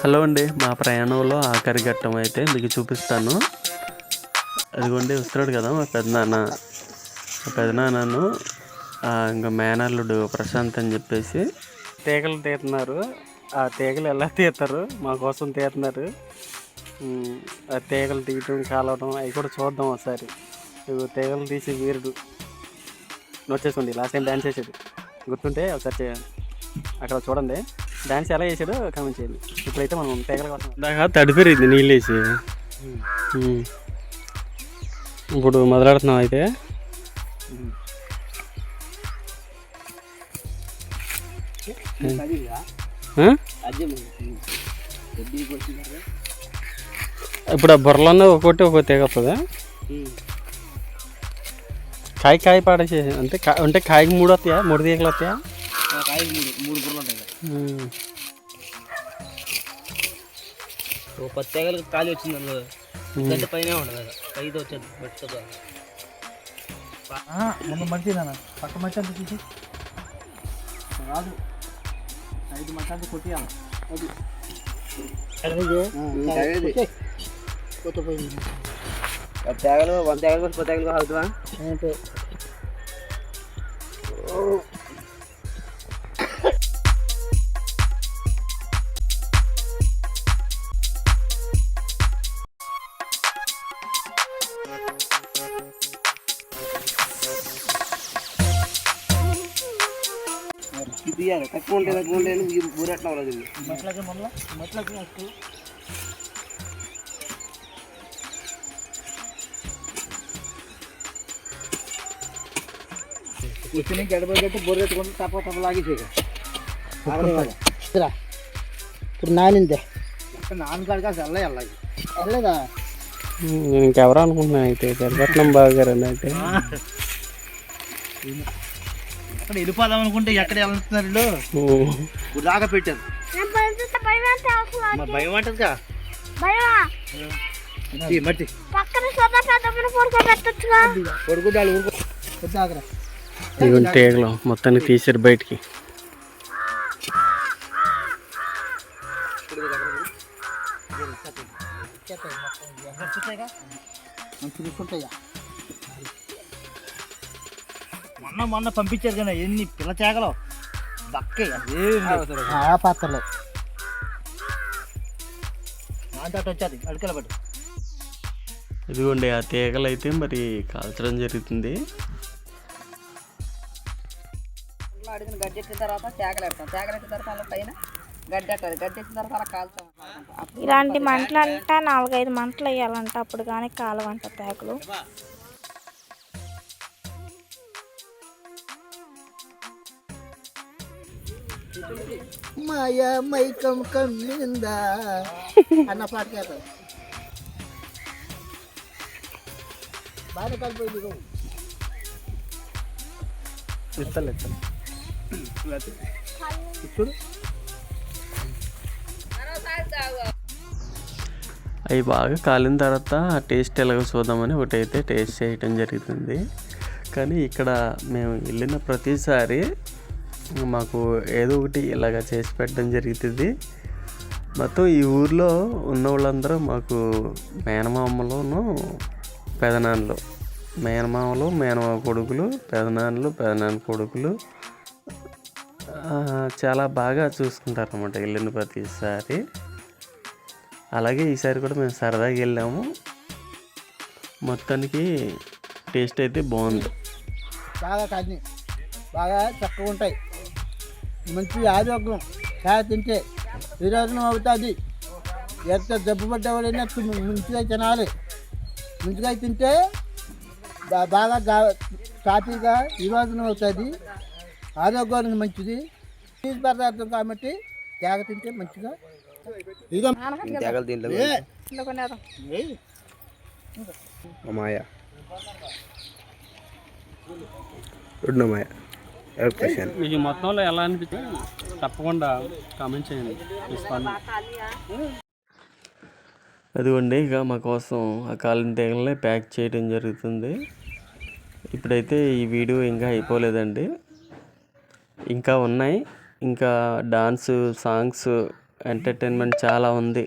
Hello అండి మా ప్రయాణంలో ఆఖరి ఘట్టం అయితే మీకు చూపిస్తాను. అదిగోండి వస్తున్నాడు కదా మా పెద్దనాన్న మా పెదనాన్నను ఇంకా మేనల్లుడు ప్రశాంత్ అని చెప్పేసి తీగలు తీస్తున్నారు ఆ తీగలు ఎలా తీస్తారు మా కోసం తీస్తున్నారు ఆ తీగలు తీయటం కాలవడం అవి కూడా చూద్దాం ఒకసారి. తీగలు తీసి వీరుడు. వచ్చేసుకోండి లాస్ట్ టైం డ్యాన్స్ చేసేది. గుర్తుంటే ఒకసారి అక్కడ చూడండి. డ్యాన్స్ ఎలా చేసాడో కామెంట్ చేయండి. ఇప్పుడైతే మనం తీగల కోసం దాకా తడిపిరింది నీళ్ళేసి ఉమ్. ఇప్పుడు మొదలెడుతున్నాం అయితే? ఇప్పుడు ఆ బుర్రలోనే ఒక్కొక్కటి ఒక్కో తీగ వస్తుందా? కాయ కాయ పాడేసే అంటే అంటే కాయకి మూడు వస్తాయా? మూడు తీగలు వస్తాయా? మూడు. ఓ పది తేగలకు ఖాళీ వచ్చింది అందులో. గంట పైన ఉండదు అది. ఐదు వచ్చేది బట్టి మొన్న మంచి నాన్న. పక్క మంచి అంత తీసి రాదు. ఐదు మంచి అంత కొట్టియాలి. కొత్త పోయింది తేగలు వంద తేగలు పది తేగలు అవుతుందా ఇది తక్కువ ఉంటే తక్కువ ఉంటే ఊరెట్లా అవ్వలేదు మెట్లకి మొన్న మెట్లకి వస్తూ కూర్చుని గడప గట్టి బొర్రె ఎత్తుకుంటూ తప్ప తప్ప లాగేసేక ఇప్పుడు నానిందే. నాన్నగాడిగా వెళ్ళ వెళ్ళాలి వెళ్ళదా నేను ఇంకెవరు అనుకుంటున్నా అయితే జరగట్నం బాగా గారు అయితే. అక్కడ వెళ్ళిపోదాం అనుకుంటే ఎక్కడ వెళ్తున్నారు. ఇప్పుడు దాకా పెట్టారు. భయం అంటదిగా మట్టి. మొత్తాన్ని తీసారు బయటికి. మంచి చూసుకుంటాయా మొన్న మొన్న పంపించారు కదా ఎన్ని పిల్ల చేగలు. దక్కే పాత్రలు. అంత వచ్చేది అడుకల పట్టు. ఇదిగోండి ఆ తీగలు అయితే మరి కాల్చడం జరుగుతుంది. అడిగిన గడ్డెట్టిన తర్వాత తేగలెట్టిన తర్వాత అలా పైన గడ్డెట్టాలి గడ్డెట్టిన తర్వాత అలా కాల్చాం. అప్పుడు ఇలాంటి మంటలు అంట నాలుగైదు మంటలు వేయాలంట అప్పుడు కానీ కాలవంట తేకలు మాయ మైకం కమ్మిందా అన్న పాట కేతారు బాగా కలిపోయింది ఇస్తాను ఇస్తాను ఇప్పుడు అవి బాగా కాలిన తర్వాత టేస్ట్ ఎలాగో చూద్దామని ఒకటైతే టేస్ట్ చేయటం జరుగుతుంది. కానీ ఇక్కడ మేము వెళ్ళిన ప్రతిసారి మాకు ఏదో ఒకటి ఇలాగ చేసి పెట్టడం జరుగుతుంది. మొత్తం ఈ ఊర్లో ఉన్న వాళ్ళందరూ మాకు మేనమామలోను పెదనాన్నలు. మేనమామలు మేనమామ కొడుకులు పెదనాన్నలు పెదనాన్న కొడుకులు. చాలా బాగా చూసుకుంటారు అనమాట వెళ్ళిన ప్రతిసారి. అలాగే ఈసారి కూడా మేము సరదాగా వెళ్ళాము. మొత్తానికి టేస్ట్ అయితే బాగుంది. బాగా బాగా చక్కగా ఉంటాయి. మంచి ఆరోగ్యం. చాలా తింటే విరోధనం అవుతుంది. ఎంత జబ్బు పడ్డవాడైనా మంచిగా తినాలి. మంచిగా తింటే బాగా గా- సాఫీగా విరోధనం అవుతుంది. ఆరోగ్యానికి మంచిది. చీజ్ పదార్థం కాబట్టి తేగ తింటే మంచిగా ఇదిగో. మాయ. రెండు మాయ. మీకు మొత్తంలో ఎలా అనిపించింది తప్పకుండా కామెంట్ చేయండి. అదిగోండి ఇక మా కోసం ఆ కాలిన తీగలనే ప్యాక్ చేయడం జరుగుతుంది. ఇప్పుడైతే ఈ వీడియో ఇంకా అయిపోలేదండి. ఇంకా ఉన్నాయి. ఇంకా డాన్స్ సాంగ్స్ ఎంటర్టైన్మెంట్ చాలా ఉంది.